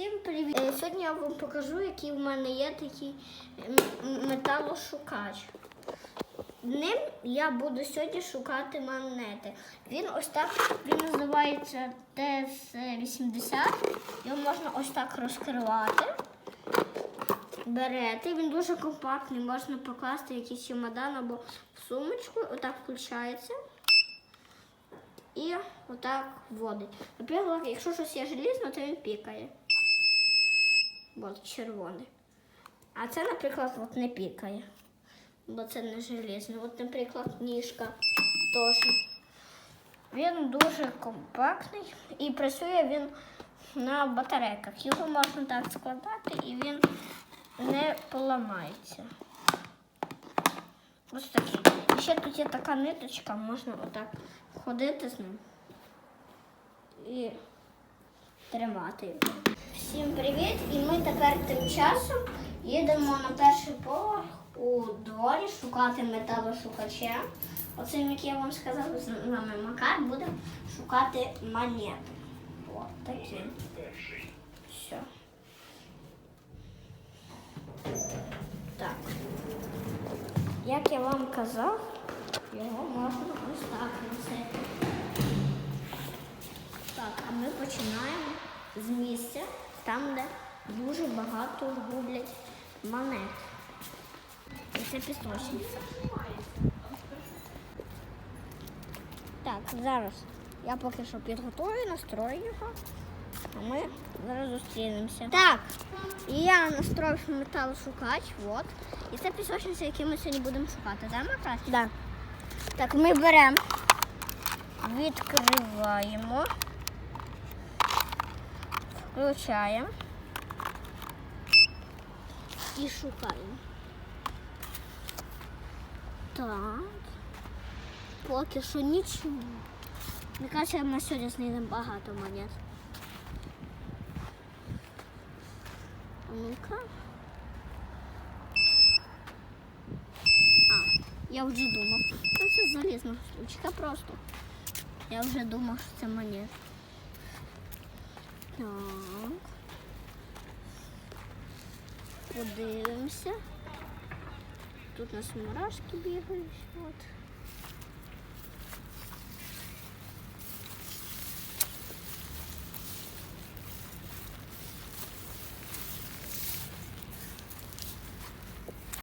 Всім привіт! Е, Сьогодні я вам покажу, який в мене є такий металошукач. Ним я буду сьогодні шукати монети. Він ось так він називається ТС-80. Його можна ось так розкривати. Берете, він дуже компактний, можна покласти якийсь чемодан або в сумочку, отак включається. І отак вводить. Наприклад, якщо щось є желізне, то він пікає. От червоний. А це, наприклад, от не пікає. Бо це не желізне. От, наприклад, ніжка теж. Він дуже компактний і працює він на батарейках. Його можна так складати і він не поламається. Ось такий. І ще тут є така ниточка, можна отак ходити з ним і тримати його. Всім привіт! І ми тепер тим часом їдемо на перший поверх у дворі шукати металошукача. Оцим, як я вам сказав, з нами Макар буде шукати монети. От такі. Все. Так. Як я вам казав, його можна ось так носити. Так, а ми починаємо з місця, там, де дуже багато гублять монет. І це пісочниця. Так, зараз я поки що підготую, настрою його, а ми зараз зустрінемося. Так, і я настроїв металошукач, от. І це пісочниця, яку ми сьогодні будемо шукати. Так, Макар? Да. Так, ми беремо, відкриваємо, включаємо і шукаємо. Так. Поки що нічого. Мені кажеться, ми сьогодні знайдемо багато монет. Ну-ка. А, я вже думав. Це залізна штучка просто. Я вже думав, що це монет. Так. Подивимося. Тут у нас мурашки бігають.